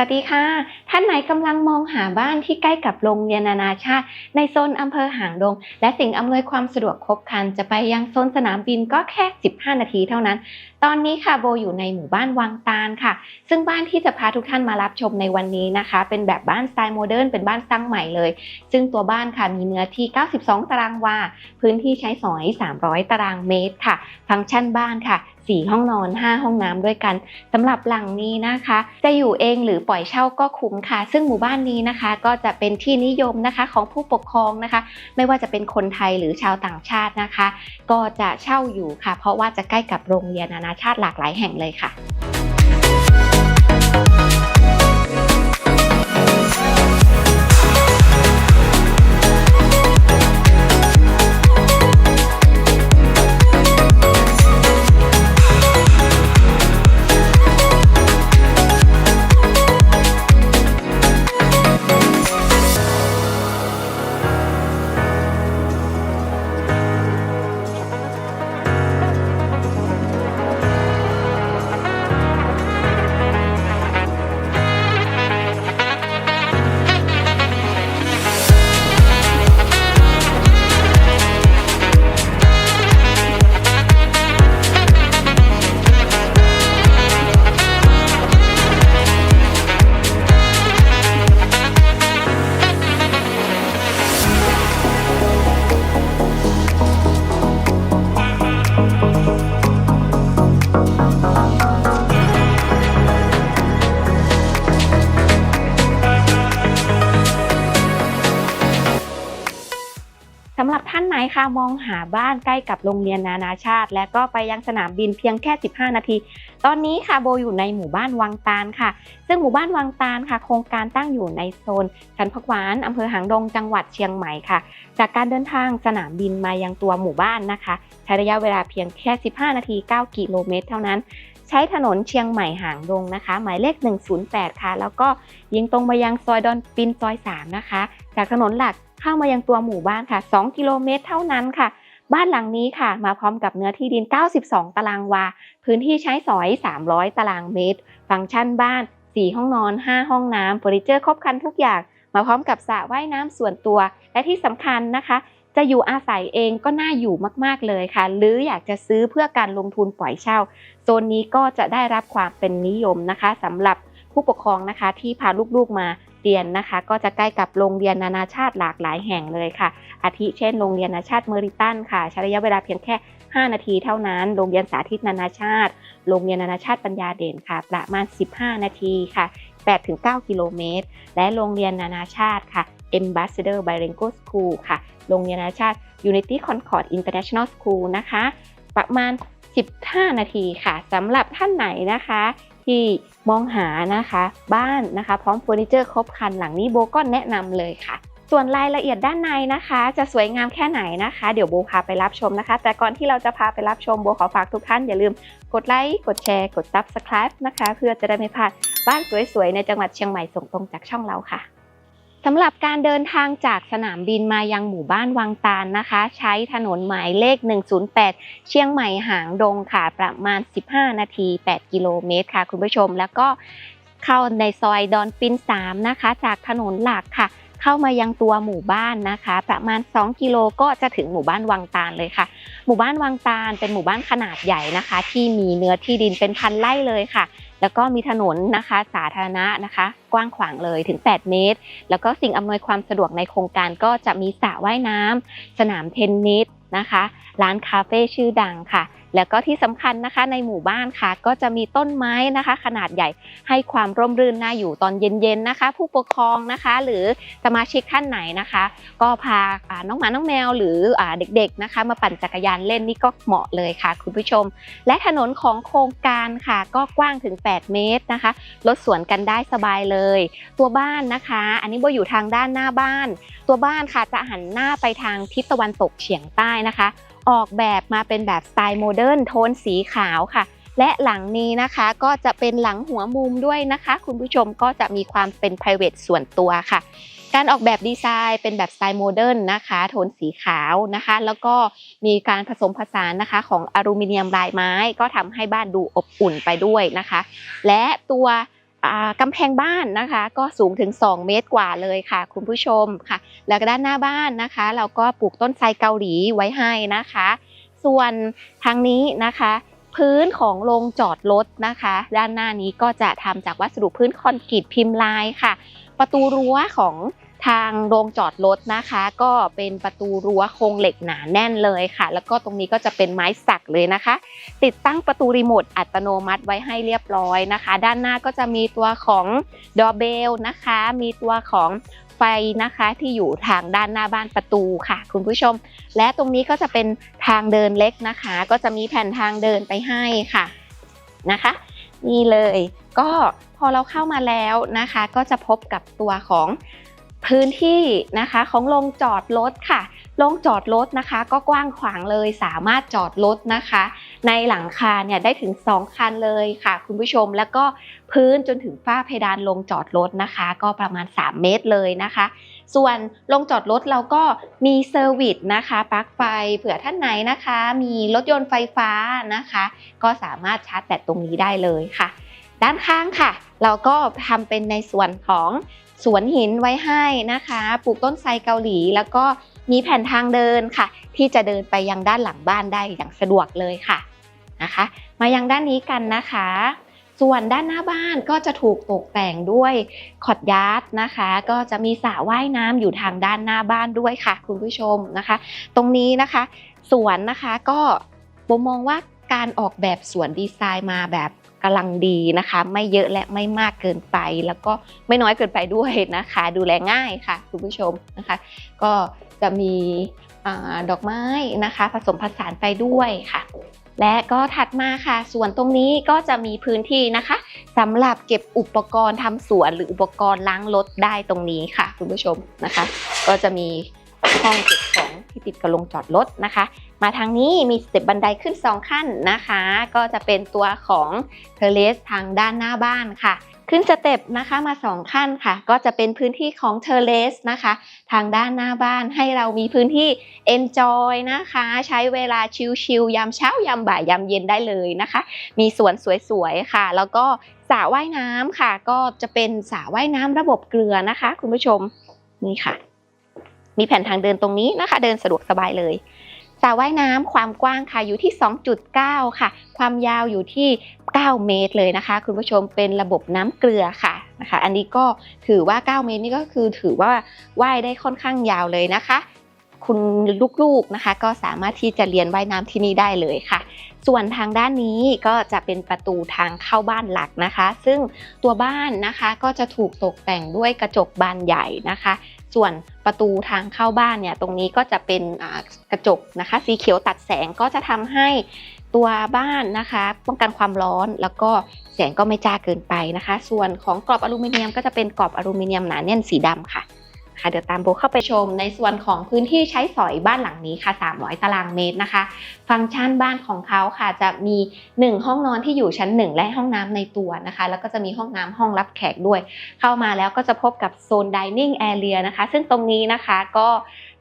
สวัสดีค่ะท่านไหนกำลังมองหาบ้านที่ใกล้กับโรงเรียนนานาชาติ ในโซนอำเภอหางดง และสิ่งอำนวยความสะดวกครบครัน จะไปยังโซนสนามบินก็แค่ 15 นาทีเท่านั้น ตอนนี้ค่ะโบอยู่ในหมู่บ้านวังตาลค่ะ ซึ่งบ้านที่จะพาทุกท่านมารับชมในวันนี้นะคะ เป็นแบบบ้านสไตล์โมเดิร์นเป็นบ้านสร้างใหม่เลย ซึ่งตัวบ้านค่ะมีเนื้อที่ 92 ตารางวา พื้นที่ใช้สอย 300 ตารางเมตรค่ะ ฟังก์ชันบ้านค่ะ4ห้องนอน 5 ห้องน้ำด้วยกันสำหรับหลังนี้นะคะ จะอยู่เองหรือปล่อยเช่าก็คุ้มค่ะ ซึ่งหมู่บ้านนี้นะคะก็จะเป็นที่นิยมนะคะของผู้ปกครองนะคะ ไม่ว่าจะเป็นคนไทยหรือชาวต่างชาตินะคะ ก็จะเช่าอยู่ค่ะ เพราะว่าจะใกล้กับโรงเรียนนานาชาติหลากหลายแห่งเลยค่ะ มองหาบ้านใกล้กับโรงเรียนนานาชาติ และก็ไปยังสนามบินเพียงแค่ 15 นาที ตอนนี้ค่ะโบอยู่ในหมู่บ้านวังตาลค่ะ ซึ่งหมู่บ้านวังตาลค่ะ โครงการตั้งอยู่ในโซนสันพักหวานอำเภอหางดงจังหวัดเชียงใหม่ค่ะ จากการเดินทางสนามบินมายังตัวหมู่บ้านนะคะใช้ระยะเวลาเพียงแค่ 15 นาที 9 กิโลเมตร เท่านั้น ใช้ถนนเชียงใหม่หางดงนะคะ หมายเลข 108 ค่ะ แล้วก็ยิงตรงมายังซอยดอนปินซอย 3 นะคะ จากถนนหลักเข้ามายังตัวหมู่บ้านค่ะ 2 กิโลเมตรเท่านั้นค่ะ บ้านหลังนี้ค่ะ มาพร้อมกับเนื้อที่ดิน 92 ตารางวา พื้นที่ใช้สอย 300 ตารางเมตร ฟังก์ชันบ้าน 4 ห้องนอน 5 ห้องน้ำเฟอร์นิเจอร์ครบครันทุกอย่าง มาพร้อมกับสระว่ายน้ำส่วนตัว และที่สำคัญนะคะ จะอยู่อาศัยเองก็น่าอยู่มาก ๆเลยค่ะ หรืออยากจะซื้อเพื่อการลงทุนปล่อยเช่าโซนนี้ก็จะได้รับความเป็นนิยมนะคะสำหรับผู้ปกครองนะคะที่พาลูกๆมาเรียนนะคะ ก็จะใกล้กับโรงเรียนนานาชาติหลากหลายแห่งเลยค่ะ อาทิเช่นโรงเรียนนานาชาติเมอริตันค่ะใช้ระยะเวลาเพียงแค่ 5 นาทีเท่านั้น โรงเรียนสาธิตนานาชาติ โรงเรียนนานาชาติปัญญาเด่นค่ะ ประมาณ 15 นาทีค่ะ 8-9 กิโลเมตร และโรงเรียนนานาชาติค่ะ Ambassador Bilingual School ค่ะ โรงเรียนนานาชาติ Unity Concord International School นะคะ ประมาณ 15 นาทีค่ะสำหรับท่านไหนนะคะ ที่มองหานะคะบ้านนะคะ พร้อมเฟอร์นิเจอร์ครบครันหลังนี้โบก็แนะนำเลยค่ะส่วนรายละเอียดด้านในนะคะ จะสวยงามแค่ไหนนะคะ เดี๋ยวโบพาไปรับชมนะคะ แต่ก่อนที่เราจะพาไปรับชมโบขอฝากทุกท่านอย่าลืมกดไลค์กดแชร์กด Subscribe นะคะ เพื่อจะได้ไม่พลาดบ้านสวยๆ ในจังหวัดเชียงใหม่ส่งตรงจากช่องเราค่ะ สำหรับการเดินทางจากสนามบินมายังหมู่บ้านวังตาลนะคะ ใช้ถนนหมายเลข 108 เชียงใหม่หางดงค่ะประมาณ 15 นาที 8 กิโลเมตรค่ะ คุณผู้ชมแล้วก็เข้าในซอยดอนปิน 3 นะคะ จากถนนหลักค่ะ เข้ามายังตัวหมู่บ้านนะคะ ประมาณ 2 กิโลก็จะถึงหมู่บ้านวังตาลเลยค่ะ หมู่บ้านวังตาลเป็นหมู่บ้านขนาดใหญ่นะคะ ที่มีเนื้อที่ดินเป็นพันไร่เลยค่ะ แล้วก็มีถนนนะคะสาธารณะนะคะ กว้างขวางเลยถึง 8 เมตร แล้วก็สิ่งอำนวยความสะดวกในโครงการก็จะมีสระว่ายน้ำสนามเทนนิสนะคะ ร้านคาเฟ่ชื่อดังค่ะ แล้วก็ที่สำคัญนะคะในหมู่บ้านค่ะ ก็จะมีต้นไม้นะคะ ขนาดใหญ่ให้ความร่มรื่นน่าอยู่ตอนเย็นๆนะคะ ผู้ปกครองนะคะ หรือสมาชิกท่านไหนนะคะ ก็พาน้องหมาน้องแมวหรืออเด็กๆนะคะ มาปั่นจักรยานเล่นนี่ก็เหมาะเลยค่ะ คุณผู้ชม และถนนของโครงการค่ะ ก็กว้างถึง 8 เมตรนะคะรถสวนกันได้สบายเลย ตัวบ้านนะคะ อันนี้โบอยู่ทางด้านหน้าบ้าน ตัวบ้านค่ะจะหันหน้าไปทางทิศตะวันตกเฉียงใต้นะคะ ออกแบบมาเป็นแบบสไตล์โมเดิร์นโทนสีขาวค่ะ และหลังนี้นะคะก็จะเป็นหลังหัวมุมด้วยนะคะ คุณผู้ชมก็จะมีความเป็น p r i v a t ส่วนตัวค่ะ การออกแบบดีไซน์เป็นแบบสไตล์โมเดิร์นนะคะ โทนสีขาวนะคะ แล้วก็มีการผสมผสานนะคะของอลูมิเนียมลายไม้ ก็ทำให้บ้านดูอบอุ่นไปด้วยนะคะ และตัว กำแพงบ้านนะคะ ก็สูงถึง 2 เมตรกว่าเลยค่ะ คุณผู้ชมค่ะ แล้วก็ด้านหน้าบ้านนะคะ เราก็ปลูกต้นไทรเกาหลีไว้ให้นะคะ ส่วนทางนี้นะคะ พื้นของโรงจอดรถนะคะ ด้านหน้านี้ก็จะทำจากวัสดุพื้นคอนกรีตพิมพ์ลายค่ะ ประตูรั้วของ ทางโรงจอดรถนะคะ ก็เป็นประตูรั้วโครงเหล็กหนาแน่นเลยค่ะ แล้วก็ตรงนี้ก็จะเป็นไม้สักเลยนะคะ ติดตั้งประตูรีโมทอัตโนมัติไว้ให้เรียบร้อยนะคะ ด้านหน้าก็จะมีตัวของดอเบลนะคะ มีตัวของไฟนะคะที่อยู่ทางด้านหน้าบ้านประตูค่ะ คุณผู้ชม และตรงนี้ก็จะเป็นทางเดินเล็กนะคะ ก็จะมีแผ่นทางเดินไปให้ค่ะนะคะนี่เลยก็พอเราเข้ามาแล้วนะคะ ก็จะพบกับตัวของ พื้นที่นะคะของโรงจอดรถค่ะโรงจอดรถนะคะ ก็กว้างขวางเลยสามารถจอดรถนะคะ ในหลังคาเนี่ยได้ถึง 2 คันเลยค่ะ คุณผู้ชมแล้วก็พื้นจนถึงฝ้าเพดานลงจอดรถนะคะ ก็ประมาณ 3 เมตรเลยนะคะ ส่วนลงจอดรถเราก็มีเซอร์วิสนะคะปลั๊กไฟเผื่อท่านไหนนะคะ มีรถยนต์ไฟฟ้านะคะ ก็สามารถชาร์จแบตตรงนี้ได้เลยค่ะด้านข้างค่ะ เราก็ทำเป็นในส่วนของ สวนหินไว้ให้นะคะ ปลูกต้นไทรเกาหลี แล้วก็มีแผ่นทางเดินค่ะ ที่จะเดินไปยังด้านหลังบ้านได้อย่างสะดวกเลยค่ะนะคะ มายังด้านนี้กันนะคะ ส่วนด้านหน้าบ้านก็จะถูกตกแต่งด้วยคอร์ดยาร์ดนะคะ ก็จะมีสระว่ายน้ำอยู่ทางด้านหน้าบ้านด้วยค่ะ คุณผู้ชมนะคะ ตรงนี้นะคะ สวนนะคะก็โบมองว่า การออกแบบสวนดีไซน์มาแบบกำลังดีนะคะ ไม่เยอะและไม่มากเกินไป แล้วก็ไม่น้อยเกินไปด้วยนะคะ ดูแลง่ายค่ะคุณผู้ชมนะคะ ก็จะมีอดอกไม้นะคะ ผสมผสานไปด้วยค่ะ และก็ถัดมาค่ะ ส่วนตรงนี้ก็จะมีพื้นที่นะคะสำหรับเก็บอุปกรณ์ทำสวนหรืออุปกรณ์ล้างรถได้ตรงนี้ค่ะ คุณผู้ชมนะคะ ก็จะมี ห้องเก็บของที่ติดกับโรงจอดรถนะคะ มาทางนี้มีสเต็ปบันไดขึ้น 2 ขั้นนะคะ ก็จะเป็นตัวของเทเลสทางด้านหน้าบ้านค่ะ ขึ้นสเต็ปนะคะมา 2 ขั้นค่ะ ก็จะเป็นพื้นที่ของเทเลสนะคะ ทางด้านหน้าบ้านให้เรามีพื้นที่ enjoy นะคะ ใช้เวลาชิลๆยามเช้ายามบ่ายยามเย็นได้เลยนะคะ มีสวนสวยๆค่ะ แล้วก็สระว่ายน้ำค่ะ ก็จะเป็นสระว่ายน้ำระบบเกลือนะคะ คุณผู้ชมนี่ค่ะ มีแผ่นทางเดินตรงนี้นะคะ เดินสะดวกสบายเลยสระว่ายน้ำความกว้างค่ะอยู่ที่ 2.9 ค่ะ ความยาวอยู่ที่ 9 เมตรเลยนะคะ คุณผู้ชมเป็นระบบน้ำเกลือค่ะนะคะ อันนี้ก็ถือว่า 9 เมตรนี่ก็คือถือว่าว่ายได้ค่อนข้างยาวเลยนะคะ คุณลูกๆนะคะ ก็สามารถที่จะเรียนว่ายน้ำที่นี่ได้เลยค่ะ ส่วนทางด้านนี้ก็จะเป็นประตูทางเข้าบ้านหลักนะคะ ซึ่งตัวบ้านนะคะก็จะถูกตกแต่งด้วยกระจกบานใหญ่นะคะ ส่วนประตูทางเข้าบ้านเนี่ยตรงนี้ก็จะเป็นกระจกนะคะ สีเขียวตัดแสงก็จะทำให้ตัวบ้านนะคะป้องกันความร้อนแล้วก็แสงก็ไม่จ้าเกินไปนะคะ ส่วนของกรอบอลูมิเนียมก็จะเป็นกรอบอลูมิเนียมหนาแน่นสีดำค่ะ ค่ะเดี๋ยวตามโบเข้าไปชมในส่วนของพื้นที่ใช้สอยบ้านหลังนี้ค่ะ 300 ตารางเมตรนะคะ ฟังก์ชันบ้านของเขาค่ะจะมี 1 ห้องนอนที่อยู่ชั้น 1 และห้องน้ำในตัวนะคะ แล้วก็จะมีห้องน้ำห้องรับแขกด้วย เข้ามาแล้วก็จะพบกับโซน dining area นะคะ ซึ่งตรงนี้นะคะก็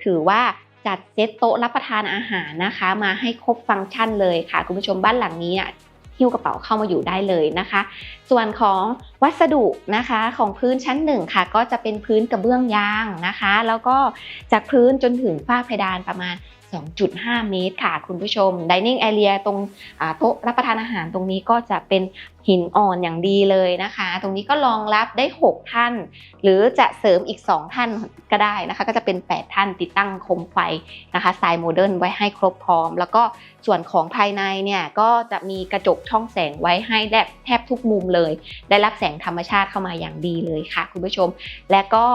ถือว่าจัดเซตโต๊ะรับประทานอาหารนะคะ มาให้ครบฟังก์ชันเลยค่ะ คุณผู้ชมบ้านหลังนี้อะ หิ้วกระเป๋าเข้ามาอยู่ได้เลยนะคะ ส่วนของวัสดุนะคะของพื้นชั้นหนึ่งค่ะ ก็จะเป็นพื้นกระเบื้องยางนะคะ แล้วก็จากพื้นจนถึงฝ้าเพดานประมาณ 2.5 เมตรค่ะคุณผู้ชม dining area ตรงโต๊ะรับประทานอาหารตรงนี้ก็จะเป็นหินอ่อนอย่างดีเลยนะคะ ตรงนี้ก็รองรับได้ 6 ท่าน หรือจะเสริมอีก 2 ท่านก็ได้นะคะ ก็จะเป็น 8 ท่านติดตั้งโคมไฟนะคะสายโมเดิร์นไว้ให้ครบพร้อม แล้วก็ส่วนของภายในเนี่ยก็จะมีกระจกช่องแสงไว้ให้แทบแทบทุกมุมเลย ได้รับแสงธรรมชาติเข้ามาอย่างดีเลยค่ะ คุณผู้ชม และก็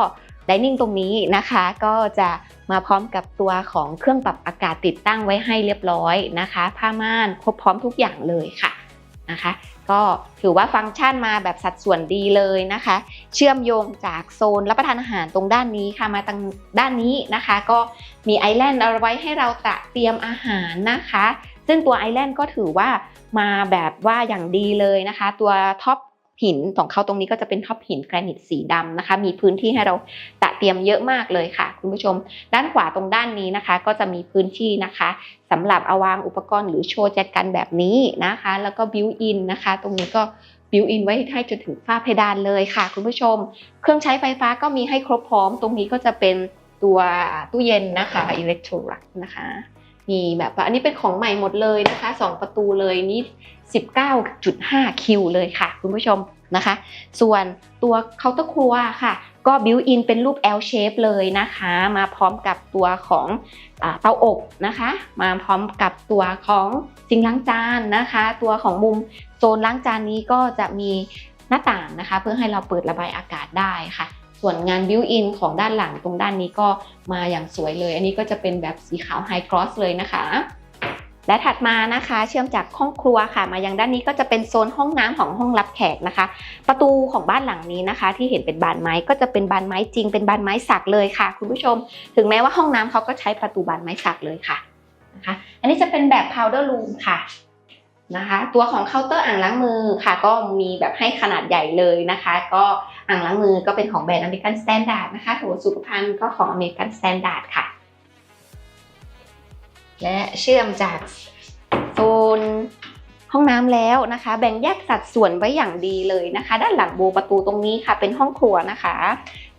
ดิเนิ่งตรงนี้นะคะก็จะมาพร้อมกับตัวของเครื่องปรับอากาศติดตั้งไว้ให้เรียบร้อยนะคะ ผ้าม่านครบพร้อมทุกอย่างเลยค่ะนะคะ ก็ถือว่าฟังก์ชันมาแบบสัดส่วนดีเลยนะคะ เชื่อมโยงจากโซนรับประทานอาหารตรงด้านนี้ค่ะมาทางด้านนี้นะคะ ก็มีไอแลนด์เอาไว้ให้เราตะเตรียมอาหารนะคะ ซึ่งตัวไอแลนด์ก็ถือว่ามาแบบว่าอย่างดีเลยนะคะ ตัวท็อป หินของเขาตรงนี้ก็จะเป็นท็อปหินแกรนิตสีดำนะคะ มีพื้นที่ให้เราตะเตรียมเยอะมากเลยค่ะ คุณผู้ชม ด้านขวาตรงด้านนี้นะคะ ก็จะมีพื้นที่นะคะสำหรับเอาวางอุปกรณ์หรือโชว์แจกันแบบนี้นะคะ แล้วก็บิวอินนะคะ ตรงนี้ก็บิวอินไว้ให้จนถึงฝ้าเพดานเลยค่ะ คุณผู้ชม เครื่องใช้ไฟฟ้าก็มีให้ครบพร้อม ตรงนี้ก็จะเป็นตัวตู้เย็นนะคะอิเล็กโทรลักนะคะ มีแบบอันนี้เป็นของใหม่หมดเลยนะคะสองประตูเลยนี่19.5 คิวเลยค่ะ คุณผู้ชมนะคะ ส่วนตัวเคาน์เตอร์ครัวค่ะ ก็บิวอินเป็นรูป L shape เลยนะคะ มาพร้อมกับตัวของเตาอบนะคะ มาพร้อมกับตัวของซิงล้างจานนะคะ ตัวของมุมโซนล้างจานนี้ก็จะมีหน้าต่างนะคะ เพื่อให้เราเปิดระบายอากาศได้ค่ะ ส่วนงานบิวอินของด้านหลังตรงด้านนี้ก็มาอย่างสวยเลย อันนี้ก็จะเป็นแบบสีขาวไฮกรอสเลยนะคะ และถัดมานะคะ เชื่อมจากห้องครัวค่ะ มายังด้านนี้ก็จะเป็นโซนห้องน้ำของห้องรับแขกนะคะ ประตูของบ้านหลังนี้นะคะ ที่เห็นเป็นบานไม้ก็จะเป็นบานไม้จริง เป็นบานไม้สักเลยค่ะ คุณผู้ชม ถึงแม้ว่าห้องน้ำเขาก็ใช้ประตูบานไม้สักเลยค่ะนะคะ อันนี้จะเป็นแบบ powder room ค่ะนะคะ ตัวของเคาน์เตอร์อ่างล้างมือค่ะ ก็มีแบบให้ขนาดใหญ่เลยนะคะ ก็ อ่างล้างมือก็เป็นของแบรนด์อเมริกันสแตนดาร์ดนะคะโถสุขภัณฑ์ก็ของอเมริกันสแตนดาร์ดค่ะ และเชื่อมจากโซนห้องน้ำแล้วนะคะ แบ่งแยกสัดส่วนไว้อย่างดีเลยนะคะ ด้านหลังโบประตูตรงนี้ค่ะ เป็นห้องครัวนะคะ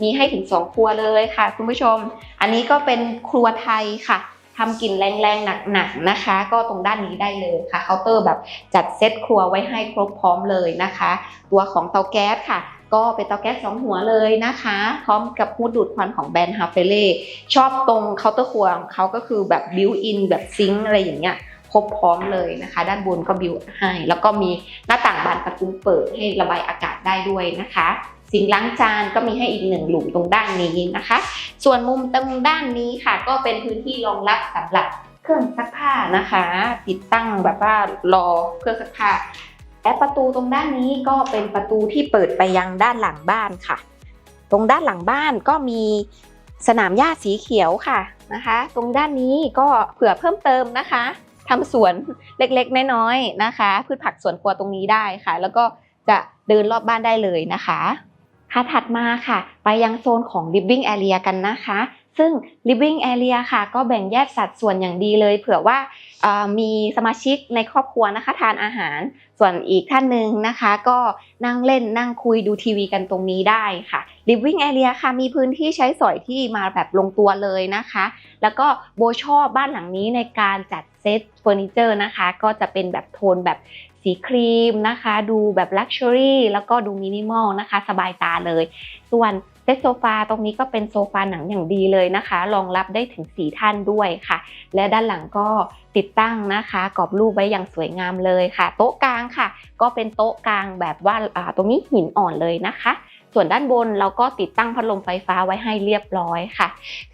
มีให้ถึง 2 ครัวเลยค่ะ คุณผู้ชม อันนี้ก็เป็นครัวไทยค่ะทำกลิ่นแรงๆหนักๆนะคะ ก็ตรงด้านนี้ได้เลยค่ะเคาน์เตอร์แบบจัดเซตครัวไว้ให้ครบพร้อมเลยนะคะ ตัวของเตาแก๊สค่ะก็เป็นเตาแก๊สสองหัวเลยนะคะ พร้อมกับฮูดดูดควันของแบรนด์ฮาเฟเล่ชอบตรงเคาน์เตอร์ครัวของเขาก็คือแบบบิวอินแบบซิงอะไรอย่างเงี้ยครบพร้อมเลยนะคะ ด้านบนก็บิวให้ แล้วก็มีหน้าต่างบานประตูเปิดให้ระบายอากาศได้ด้วยนะคะสิงล้างจานก็มีให้อีกหนึ่งหลุมตรงด้านนี้นะคะ ส่วนมุมตรงด้านนี้ค่ะ ก็เป็นพื้นที่รองรับสำหรับเครื่องซักผ้านะคะ ติดตั้งแบบว่ารอเครื่องซักผ้า และประตูตรงด้านนี้ก็เป็นประตูที่เปิดไปยังด้านหลังบ้านค่ะ ตรงด้านหลังบ้านก็มีสนามหญ้าสีเขียวค่ะนะคะ ตรงด้านนี้ก็เผื่อเพิ่มเติมนะคะทำสวนเล็กๆ น้อยๆนะคะ พืชผักสวนครัวตรงนี้ได้ค่ะ แล้วก็จะเดินรอบบ้านได้เลยนะคะค่ะถัดมาค่ะ ไปยังโซนของ living area กันนะคะ ซึ่ง living area ค่ะ ก็แบ่งแยกสัดส่วนอย่างดีเลย เผื่อว่ามีสมาชิกในครอบครัวนะคะทานอาหาร ส่วนอีกท่านหนึ่งนะคะ ก็นั่งเล่นนั่งคุยดูทีวีกันตรงนี้ได้ค่ะ living area ค่ะ มีพื้นที่ใช้สอยที่มาแบบลงตัวเลยนะคะ แล้วก็โบชอบบ้านหลังนี้ในการจัดเซตเฟอร์นิเจอร์นะคะ ก็จะเป็นแบบโทนแบบสีครีมนะคะ ดูแบบลักชัวรี่แล้วก็ดูมินิมอลนะคะ สบายตาเลย ส่วน เซตโซฟาตรงนี้ก็เป็นโซฟาหนังอย่างดีเลยนะคะ รองรับได้ถึง 4 ท่านด้วยค่ะ และด้านหลังก็ติดตั้งนะคะกรอบรูปไว้อย่างสวยงามเลยค่ะ โต๊ะกลางค่ะ ก็เป็นโต๊ะกลางแบบว่าตรงนี้หินอ่อนเลยนะคะ ส่วนด้านบนเราก็ติดตั้งพัดลมไฟฟ้าไว้ให้เรียบร้อยค่ะ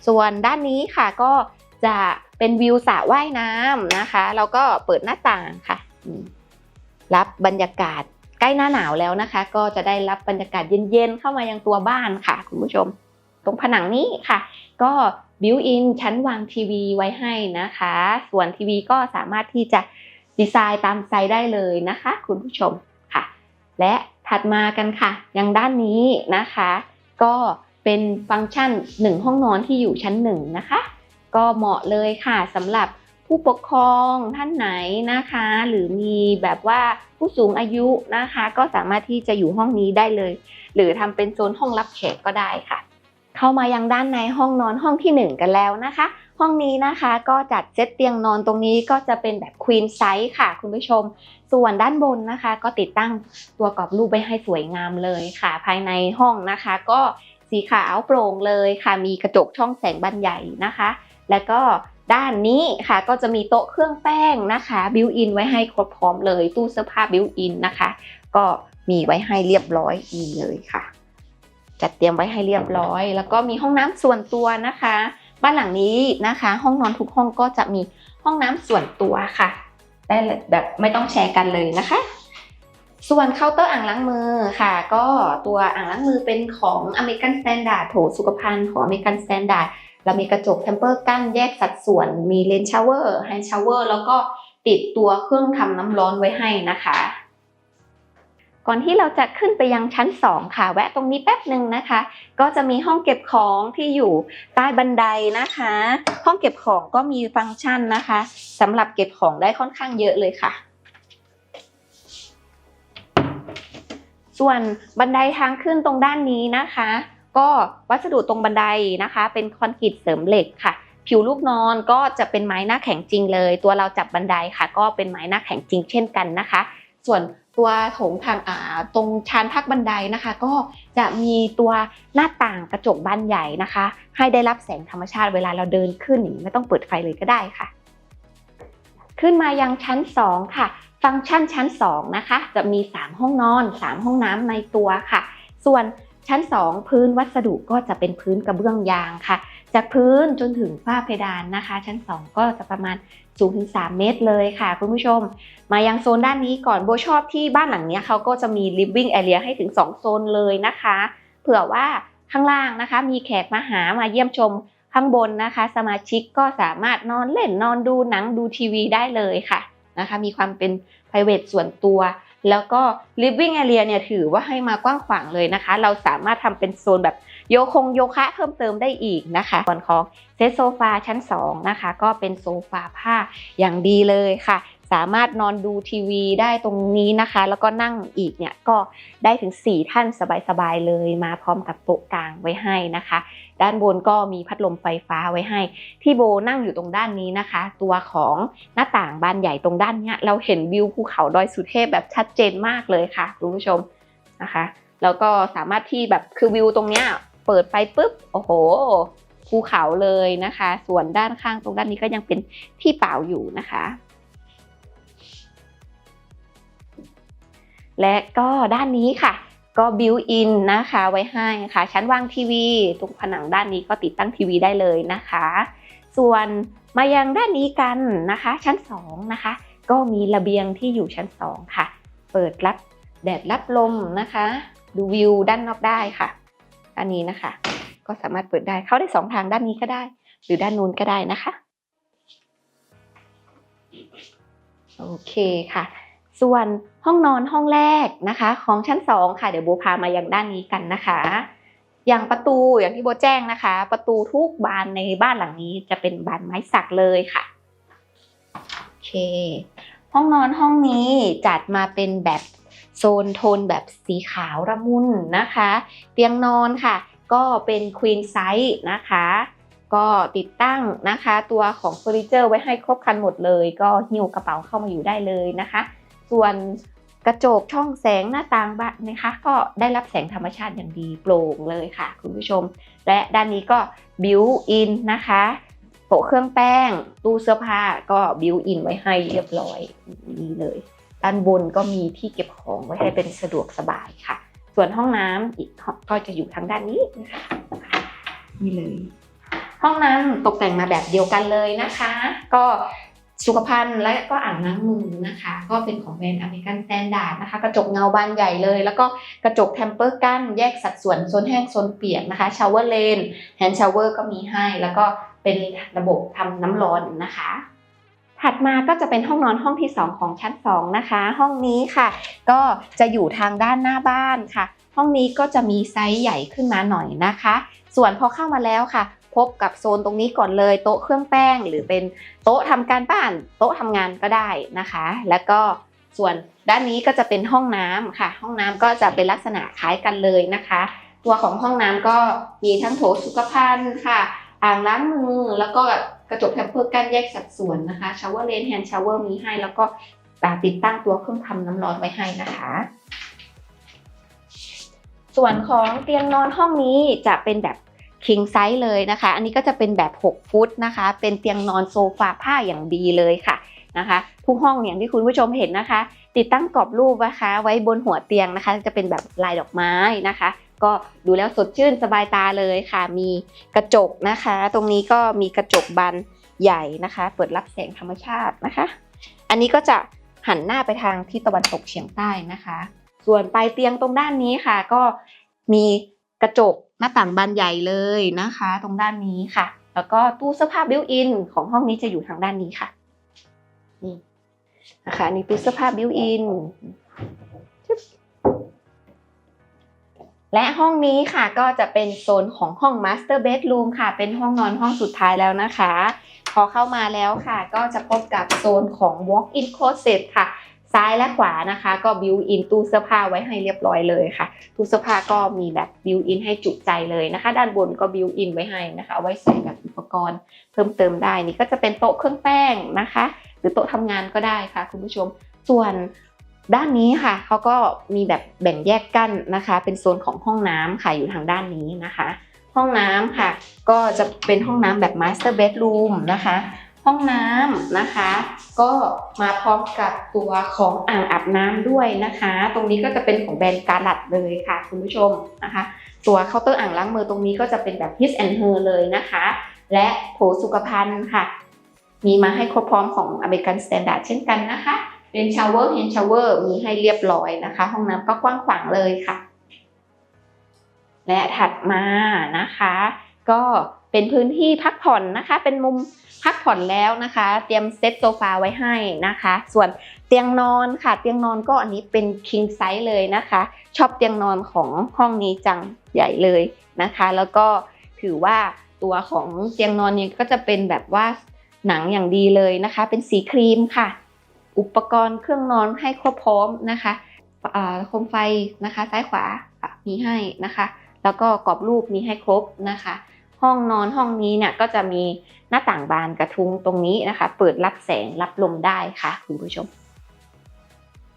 ส่วนด้านนี้ค่ะก็จะเป็นวิวสระว่ายน้ำนะคะ แล้วก็เปิดหน้าต่างค่ะ รับบรรยากาศ ใกล้หน้าหนาวแล้วนะคะ ก็จะได้รับบรรยากาศเย็นๆเข้ามายังตัวบ้านค่ะ คุณผู้ชม ตรงผนังนี้ค่ะ ก็บิวอินชั้นวางทีวีไว้ให้นะคะ ส่วนทีวีก็สามารถที่จะดีไซน์ตามไซส์ได้เลยนะคะ คุณผู้ชมค่ะ และถัดมากันค่ะ ยังด้านนี้นะคะ ก็เป็นฟังก์ชัน 1 ห้องนอนที่อยู่ชั้น1นะคะ ก็เหมาะเลยค่ะสำหรับ ผู้ปกครองท่านไหนนะคะ หรือมีแบบว่าผู้สูงอายุนะคะ ก็สามารถที่จะอยู่ห้องนี้ได้เลย หรือทำเป็นโซนห้องรับแขกก็ได้ค่ะ เข้ามายังด้านในห้องนอนห้องที่ 1 กันแล้วนะคะ ห้องนี้นะคะก็จัดเซตเตียงนอนตรงนี้ก็จะเป็นแบบควีนไซส์ค่ะ คุณผู้ชม ส่วนด้านบนนะคะ ก็ติดตั้งตัวกรอบรูปไว้ให้สวยงามเลยค่ะ ภายในห้องนะคะ ก็สีขาวโปร่งเลยค่ะ มีกระจกช่องแสงบานใหญ่นะคะ แล้วก็ ด้านนี้ค่ะก็จะมีโต๊ะเครื่องแป้งนะคะบิวอินไว้ให้ครบพร้อมเลย ตู้เสื้อผ้าบิวอินนะคะ ก็มีไว้ให้เรียบร้อยอีเลยค่ะ จัดเตรียมไว้ให้เรียบร้อย แล้วก็มีห้องน้ำส่วนตัวนะคะ บ้านหลังนี้นะคะ ห้องนอนทุกห้องก็จะมีห้องน้ำส่วนตัวค่ะได้แบบไม่ต้องแชร์กันเลยนะคะ ส่วนเคาน์เตอร์อ่างล้างมือค่ะ ก็ตัวอ่างล้างมือเป็นของ American Standard โถสุขภัณฑ์ของ American Standard เรามีกระจกเทมเปอร์กั้นแยกสัดส่วน มีเลนชาวเวอร์แฮชาวเวอร์แล้วก็ติดตัวเครื่องทำน้ำร้อนไว้ให้นะคะ ก่อนที่เราจะขึ้นไปยังชั้น 2 ค่ะ แวะตรงนี้แป๊บหนึ่งนะคะ ก็จะมีห้องเก็บของที่อยู่ใต้บันไดนะคะ ห้องเก็บของก็มีฟังก์ชันนะคะสำหรับเก็บของได้ค่อนข้างเยอะเลยค่ะส่วนบันไดทางขึ้นตรงด้านนี้นะคะ ก็วัสดุตรงบันไดนะคะ เป็นคอนกรีตเสริมเหล็กค่ะ ผิวลูกนอนก็จะเป็นไม้หน้าแข็งจริงเลย ตัวเราจับบันไดค่ะ ก็เป็นไม้หน้าแข็งจริงเช่นกันนะคะ ส่วนตัวโถงทางอ่าตรงชานพักบันไดนะคะ ก็จะมีตัวหน้าต่างกระจกบานใหญ่นะคะ ให้ได้รับแสงธรรมชาติเวลาเราเดินขึ้นอย่างนี้ไม่ต้องเปิดไฟเลยก็ได้ค่ะ ขึ้นมายังชั้น 2 ค่ะ ฟังก์ชันชั้น 2 นะคะ จะมี 3 ห้องนอน 3 ห้องน้ำในตัวค่ะ ส่วน ชั้น 2 พื้นวัสดุก็จะเป็นพื้นกระเบื้องยางค่ะ จากพื้นจนถึงฝ้าเพดานนะคะ ชั้น 2 ก็จะประมาณสูงถึง 3 เมตรเลยค่ะ คุณผู้ชม มายังโซนด้านนี้ก่อนโบชอบที่บ้านหลังนี้เขาก็จะมี living area ให้ถึง 2 โซนเลยนะคะ เผื่อว่าข้างล่างนะคะ มีแขกมาหามาเยี่ยมชมข้างบนนะคะ สมาชิกก็สามารถนอนเล่นนอนดูหนังดูทีวีได้เลยค่ะนะคะ มีความเป็น private ส่วนตัว แล้วก็ living area เนี่ยถือว่าให้มากว้างขวางเลยนะคะ เราสามารถทำเป็นโซนแบบโยคงโยคะเพิ่มเติมได้อีกนะคะส่วนของเซตโซฟาชั้น 2 นะคะ ก็เป็นโซฟาผ้าอย่างดีเลยค่ะ สามารถนอนดูทีวีได้ตรงนี้นะคะ แล้วก็นั่งอีกเนี่ยก็ได้ถึง 4 ท่านสบายๆเลยมาพร้อมกับโต๊ะกลางไว้ให้นะคะ ด้านบนก็มีพัดลมไฟฟ้าไว้ให้ ที่โบนั่งอยู่ตรงด้านนี้นะคะ ตัวของหน้าต่างบานใหญ่ตรงด้านเนี้ยเราเห็นวิวภูเขาดอยสุเทพแบบชัดเจนมากเลยค่ะคุณผู้ชมนะคะ แล้วก็สามารถที่แบบคือวิวตรงเนี้ยเปิดไปปุ๊บโอ้โหภูเขาเลยนะคะ ส่วนด้านข้างตรงด้านนี้ก็ยังเป็นที่เปล่าอยู่นะคะ และก็ด้านนี้ค่ะ ก็บิวอินนะคะไว้ให้ค่ะ ชั้นวางทีวี ตรงผนังด้านนี้ก็ติดตั้งทีวีได้เลยนะคะ ส่วนมายังด้านนี้กันนะคะ ชั้น2นะคะ ก็มีระเบียงที่อยู่ชั้น 2 ค่ะ เปิดรับแดดรับลมนะคะ ดูวิวด้านนอกได้ค่ะ ด้านนี้นะคะ ก็สามารถเปิดได้เข้าได้สองทางด้านนี้ก็ได้ หรือด้านนู้นก็ได้นะคะ โอเคค่ะ ส่วนห้องนอนห้องแรกนะคะ ของชั้น2ค่ะเดี๋ยวโบพามายังด้านนี้กันนะคะ อย่างประตูอย่างที่โบแจ้งนะคะ ประตูทุกบานในบ้านหลังนี้จะเป็นบานไม้สักเลยค่ะโอเค ห้องนอนห้องนี้จัดมาเป็นแบบโซนโทนแบบสีขาวระมุนนะคะ เตียงนอนค่ะ ก็เป็นควีนไซส์นะคะ ก็ติดตั้งนะคะ ตัวของเฟอร์นิเจอร์ไว้ให้ครบครันหมดเลย ก็หิ้วกระเป๋าเข้ามาอยู่ได้เลยนะคะ ส่วนกระจกช่องแสงหน้าต่างบ้านนะคะ ก็ได้รับแสงธรรมชาติอย่างดีโปร่งเลยค่ะ คุณผู้ชม และด้านนี้ก็บิวอินนะคะโต๊ะเครื่องแป้ง ตู้เสื้อผ้าก็บิวอินไว้ให้เรียบร้อยนี่เลย ด้านบนก็มีที่เก็บของไว้ให้เป็นสะดวกสบายค่ะ ส่วนห้องน้ำอีกห้องก็จะอยู่ทางด้านนี้นะคะนี่เลย ห้องน้ำตกแต่งมาแบบเดียวกันเลยนะคะ ก็ สุขภัณฑ์และก็อ่างล้างมือนะคะ ก็เป็นของแบรนด์อเมริกันสแตนดาร์ดนะคะ กระจกเงาบานใหญ่เลย แล้วก็กระจกแทมเปอร์กั้นแยกสัดส่วนโซนแห้งโซนเปียกนะคะชาวเวอร์เลนแฮนด์ชาวเวอร์ก็มีให้ แล้วก็เป็นระบบทำน้ำร้อนนะคะ ถัดมาก็จะเป็นห้องนอนห้องที่ 2 ของชั้น 2 นะคะ ห้องนี้ค่ะ ก็จะอยู่ทางด้านหน้าบ้านค่ะ ห้องนี้ก็จะมีไซส์ใหญ่ขึ้นมาหน่อยนะคะ ส่วนพอเข้ามาแล้วค่ะ พบกับโซนตรงนี้ก่อนเลย โต๊ะเครื่องแป้ง หรือเป็นโต๊ะทำการบ้าน โต๊ะทำงานก็ได้นะคะ แล้วก็ส่วนด้านนี้ก็จะเป็นห้องน้ำค่ะ ห้องน้ำก็จะเป็นลักษณะคล้ายกันเลยนะคะ ตัวของห้องน้ำก็มีทั้งโถสุขภัณฑ์ค่ะอ่างล้างมือแล้วก็กระจกแพมเพิร์กั้นแยกสัดส่วนนะคะชาวเวอร์เลนแฮนด์ชาวเวอร์มีให้ แล้วก็ติดตั้งตัวเครื่องทำน้ำร้อนไว้ให้นะคะ ส่วนของเตียงนอนห้องนี้จะเป็นแบบ king size เลยนะคะ อันนี้ก็จะเป็นแบบ 6 ฟุตนะคะ เป็นเตียงนอนโซฟาผ้าอย่างดีเลยค่ะนะคะ ทุกห้องอย่างที่คุณผู้ชมเห็นนะคะ ติดตั้งกรอบรูปนะคะ ไว้บนหัวเตียงนะคะ จะเป็นแบบลายดอกไม้นะคะ ก็ดูแล้วสดชื่นสบายตาเลยค่ะ มีกระจกนะคะ ตรงนี้ก็มีกระจกบานใหญ่นะคะ เปิดรับแสงธรรมชาตินะคะ อันนี้ก็จะหันหน้าไปทางทิศตะวันตกเฉียงใต้นะคะ ส่วนปลายเตียงตรงด้านนี้ค่ะ ก็มีกระจก หน้าต่างบานใหญ่เลยนะคะ ตรงด้านนี้ค่ะ แล้วก็ตู้เสื้อผ้าบิวอินของห้องนี้จะอยู่ทางด้านนี้ค่ะนี่นะคะนนี่ตู้เสื้อผ้าบิวอินและห้องนี้ค่ะก็จะเป็นโซนของห้อง Master Bedroom ค่ะ เป็นห้องนอนห้องสุดท้ายแล้วนะคะ พอเข้ามาแล้วค่ะ ก็จะพบกับโซนของ Walk-in Closet ค่ะ ซ้ายและขวานะคะ ก็บิวอินตู้เสื้อผ้าไว้ให้เรียบร้อยเลยค่ะตู้เสื้อผ้าก็มีแบบบิวอินให้จุใจเลยนะคะ ด้านบนก็บิวอินไว้ให้นะคะเอาไว้ใส่แบบอุปกรณ์ เพิ่มเติมได้นี่ก็จะเป็นโต๊ะเครื่องแป้งนะคะ หรือโต๊ะทำงานก็ได้ค่ะ คุณผู้ชมส่วนด้านนี้ค่ะเขาก็มีแบบแบ่งแยกกั้นนะคะ เป็นโซนของห้องน้ำค่ะอยู่ทางด้านนี้นะคะ ห้องน้ำค่ะ ก็จะเป็นห้องน้ำแบบ master bedroom นะคะ ห้องน้ำนะคะ ก็มาพร้อมกับตัวของอ่างอาบน้ำด้วยนะคะ ตรงนี้ก็จะเป็นของแบรนด์การัดเลยค่ะ คุณผู้ชมนะคะ ตัวเคาน์เตอร์อ่างล้างมือตรงนี้ก็จะเป็นแบบ his and her เลยนะคะ และโถสุขภัณฑ์ค่ะ มีมาให้ครบพร้อมของ American Standard เช่นกันนะคะเป็นชาวเวอร์เฮนชาวเวอร์มีให้เรียบร้อยนะคะ ห้องน้ำก็กว้างขวางเลยค่ะ และถัดมานะคะ ก็ เป็นพื้นที่พักผ่อนนะคะ เป็นมุมพักผ่อนแล้วนะคะ เตรียมเซตโซฟาไว้ให้นะคะ ส่วนเตียงนอนค่ะ เตียงนอนก็อันนี้เป็น king size เลยนะคะ ชอบเตียงนอนของห้องนี้จังใหญ่เลยนะคะ แล้วก็ถือว่าตัวของเตียงนอนนี้ก็จะเป็นแบบว่าหนังอย่างดีเลยนะคะ เป็นสีครีมค่ะ อุปกรณ์เครื่องนอนให้ครบพร้อมนะคะโคมไฟนะคะ ซ้ายขวามีให้นะคะ แล้วก็กรอบรูปมีให้ครบนะคะ ห้องนอนห้องนี้เนี่ยก็จะมีหน้าต่างบานกระทุ้งตรงนี้นะคะ เปิดรับแสงรับลมได้ค่ะ คุณผู้ชม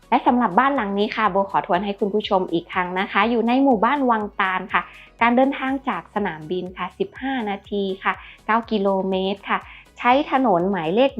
และสำหรับบ้านหลังนี้ค่ะโบขอทวนให้คุณผู้ชมอีกครั้งนะคะ อยู่ในหมู่บ้านวังตาลค่ะ การเดินทางจากสนามบินค่ะ 15 นาทีค่ะ 9 กิโลเมตรค่ะใช้ถนนหมายเลข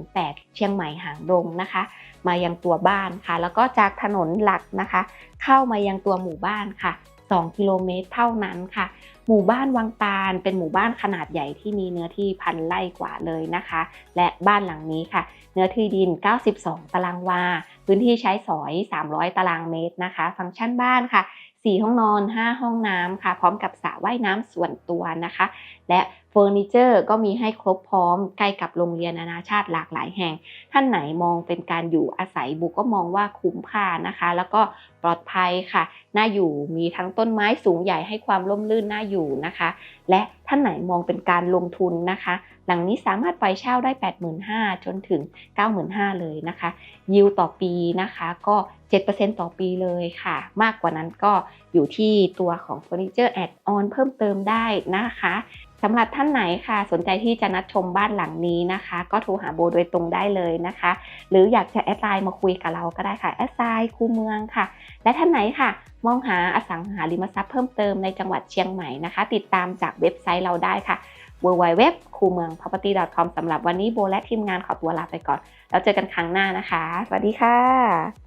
108 เชียงใหม่หางดงนะคะ มายังตัวบ้านค่ะ แล้วก็จากถนนหลักนะคะ เข้ามายังตัวหมู่บ้านค่ะ 2 กิโลเมตรเท่านั้นค่ะ หมู่บ้านวังตาล เป็นหมู่บ้านขนาดใหญ่ที่มีเนื้อที่พันไร่กว่าเลยนะคะ และบ้านหลังนี้ค่ะ เนื้อที่ดิน 92 ตารางวา พื้นที่ใช้สอย 300 ตารางเมตรนะคะ ฟังก์ชันบ้านค่ะ 4 ห้องนอน 5 ห้องน้ำค่ะ พร้อมกับสระว่ายน้ำส่วนตัวนะคะ และ ฟอร์นิเจอร์ก็มีให้ครบพร้อมใกล้กับโรงเรียนนานาชาติหลากหลายแห่ง ท่านไหนมองเป็นการอยู่อาศัยบุกก็มองว่าคุ้มค่านะคะ แล้วก็ปลอดภัยค่ะ น่าอยู่มีทั้งต้นไม้สูงใหญ่ให้ความร่มรื่นน่าอยู่นะคะ และท่านไหนมองเป็นการลงทุนนะคะ หลังนี้สามารถปล่อยเช่าได้ 85,000 จนถึง 95,000 เลยนะคะ ยิวต่อปีนะคะก็7%ต่อปีเลยค่ะ มากกว่านั้นก็อยู่ที่ตัวของเฟอร์นิเจอร์แอดออนเพิ่มเติมได้นะคะำหรับท่านไหนค่ะ สนใจที่จะนัดชมบ้านหลังนี้นะคะ ก็โทรหาโบโดยตรงได้เลยนะคะ หรืออยากจะแอดไลน์มาคุยกับเราก็ได้ค่ะแอดไซน์คูเมืองค่ะ และท่านไหนค่ะ มองหาอสังหาริมทรัพย์เพิ่มเติมในจังหวัดเชียงใหม่นะคะ ติดตามจากเว็บไซต์เราได้ค่ะ w w w คูเมือง property com สำหรับวันนี้โบและทีมงานขอตัวลาไปก่อน แล้วเจอกันครั้งหน้านะคะ สวัสดีค่ะ